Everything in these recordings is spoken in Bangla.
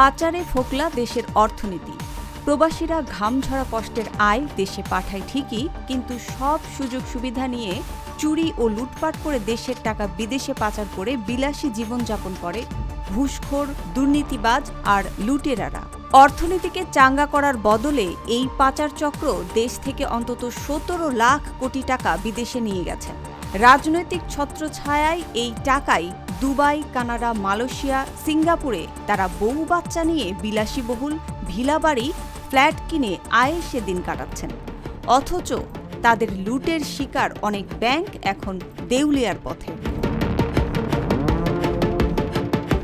পাচারে ফোকলা দেশের অর্থনীতি। প্রবাসীরা ঘামঝরা কষ্টের আয় দেশে পাঠায় ঠিকই, কিন্তু সব সুযোগ সুবিধা নিয়ে চুরি ও লুটপাট করে দেশের টাকা বিদেশে পাচার করে বিলাসী জীবনযাপন করে ঘুষখোর, দুর্নীতিবাজ আর লুটেরারা। অর্থনীতিকে চাঙ্গা করার বদলে এই পাচার চক্র দেশ থেকে অন্তত সতেরো লাখ কোটি টাকা বিদেশে নিয়ে গেছে। রাজনৈতিক ছত্রছায়ায় এই টাকাই দুবাই, কানাডা, মালয়েশিয়া, সিঙ্গাপুরে তারা বহু বাচ্চা নিয়ে বিলাসীবহুল ভিলাবাড়ি ফ্ল্যাট কিনে আয়েসে দিন কাটাচ্ছেন। অথচ তাদের লুটের শিকার অনেক ব্যাংক এখন দেউলিয়ার পথে।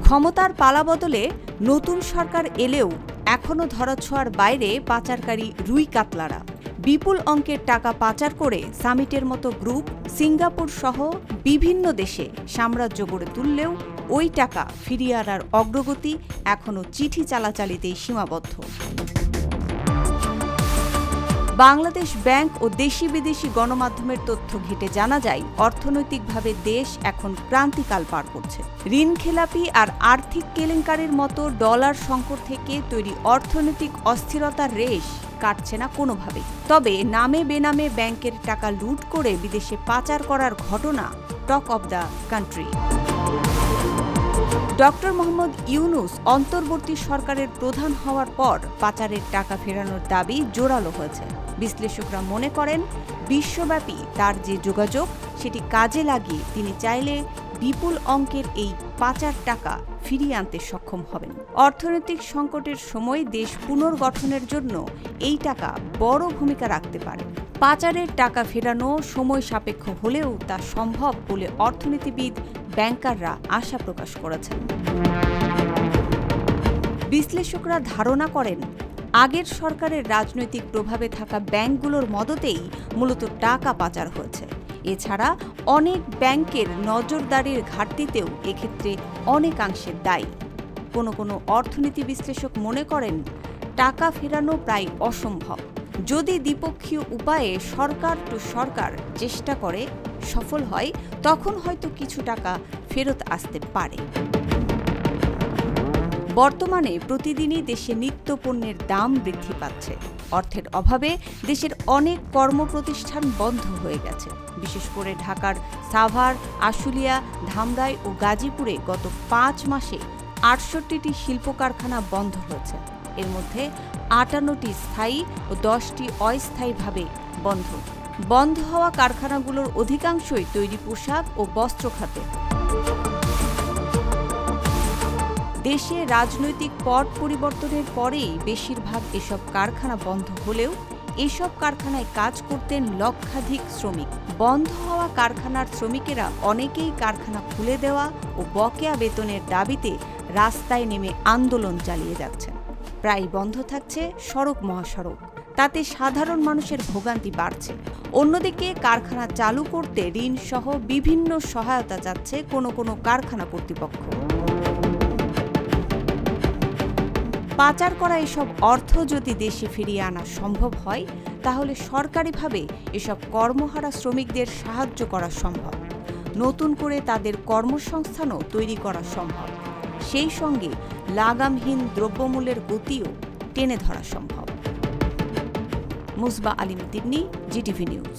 ক্ষমতার পালা বদলে নতুন সরকার এলেও এখনও ধরাছোঁয়ার বাইরে পাচারকারী রুই কাতলারা। বিপুল অঙ্কের টাকা পাচার করে সামিটের মতো গ্রুপ সিঙ্গাপুর সহ বিভিন্ন দেশে সাম্রাজ্য গড়ে তুললেও ওই টাকা ফিরিয়ে আনার অগ্রগতি এখনও চিঠি চালাচালিতেই সীমাবদ্ধ। বাংলাদেশ ব্যাংক ও দেশি বিদেশি গণমাধ্যমের তথ্য ঘেটে জানা যায়, অর্থনৈতিকভাবে দেশ এখন ক্রান্তিকাল পার করছে। ঋণ খেলাপি আর আর্থিক কেলেঙ্কারির মতো ডলার সংকট থেকে তৈরি অর্থনৈতিক অস্থিরতার রেশ কাটছে না কোনোভাবেই। তবে নামে বেনামে ব্যাংকের টাকা লুট করে বিদেশে পাচার করার ঘটনা talk of the country. Doctor Mohammad Yunus অন্তর্বর্তী সরকারের প্রধান হওয়ার পর পাচারের টাকা ফেরানোর দাবি জোরালো হয়েছে। বিশ্লেষকরা মনে করেন, বিশ্বব্যাপী তার যে যোগাযোগ, সেটি কাজে লাগিয়ে তিনি চাইলে বিপুল অঙ্কের এই পাচার টাকা ফিরিয়ে আনতে সক্ষম হবেন। অর্থনৈতিক সংকটের সময় দেশ পুনর্গঠনের জন্য এই টাকা বড় ভূমিকা রাখতে পারে। পাচারের টাকা ফেরানো সময় সাপেক্ষ হলেও তা সম্ভব বলে অর্থনীতিবিদ ব্যাংকাররা আশা প্রকাশ করেছেন। বিশ্লেষকরা ধারণা করেন, আগের সরকারের রাজনৈতিক প্রভাবে থাকা ব্যাংকগুলোর মদতেই মূলত টাকা পাচার হয়েছে। এছাড়া অনেক ব্যাংকের নজরদারির ঘাটতিতেও এক্ষেত্রে অনেকাংশে দায়ী। কোনো কোনো অর্থনীতি বিশ্লেষক মনে করেন, টাকা ফেরানো প্রায় অসম্ভব। যদি দ্বিপক্ষীয় উপায়ে সরকার টু সরকার চেষ্টা করে সফল হয়, তখন হয়তো কিছু টাকা ফেরত আসতে পারে। বর্তমানে প্রতিদিনই দেশে নিত্য পণ্যের দাম বৃদ্ধি পাচ্ছে। অর্থের অভাবে দেশের অনেক কর্মপ্রতিষ্ঠান বন্ধ হয়ে গেছে। বিশেষ করে ঢাকার সাভার, আশুলিয়া, ধামরাই ও গাজীপুরে গত পাঁচ মাসে আটষট্টিটি শিল্প কারখানা বন্ধ হয়েছে। এর মধ্যে আটান্নটি স্থায়ী ও দশটি অস্থায়ীভাবে বন্ধ। বন্ধ হওয়া কারখানাগুলোর অধিকাংশই তৈরি পোশাক ও বস্ত্র খাতে। দেশে রাজনৈতিক পট পরিবর্তনের পরেই বেশিরভাগ এসব কারখানা বন্ধ হলেও এসব কারখানায় কাজ করতেন লক্ষাধিক শ্রমিক। বন্ধ হওয়া কারখানার শ্রমিকেরা অনেকেই কারখানা খুলে দেওয়া ও বকেয়া বেতনের দাবিতে রাস্তায় নেমে আন্দোলন চালিয়ে যাচ্ছেন। প্রায় বন্ধ থাকছে সড়ক মহাসড়ক। তাতে সাধারণ মানুষের ভোগান্তি বাড়ছে। অন্যদিকে কারখানা চালু করতে ঋণ সহ বিভিন্ন সহায়তা চাচ্ছে কোনো কোনো কারখানা কর্তৃপক্ষ। পাচার করা এসব অর্থ যদি দেশে ফিরিয়ে আনা সম্ভব হয়, তাহলে সরকারিভাবে এসব কর্মহারা শ্রমিকদের সাহায্য করা সম্ভব। নতুন করে তাদের কর্মসংস্থানও তৈরি করা সম্ভব। সেই সঙ্গে লাগামহীন দ্রব্যমূল্যের গতিও টেনে ধরা সম্ভব। Musba Alim Tinni GTV news.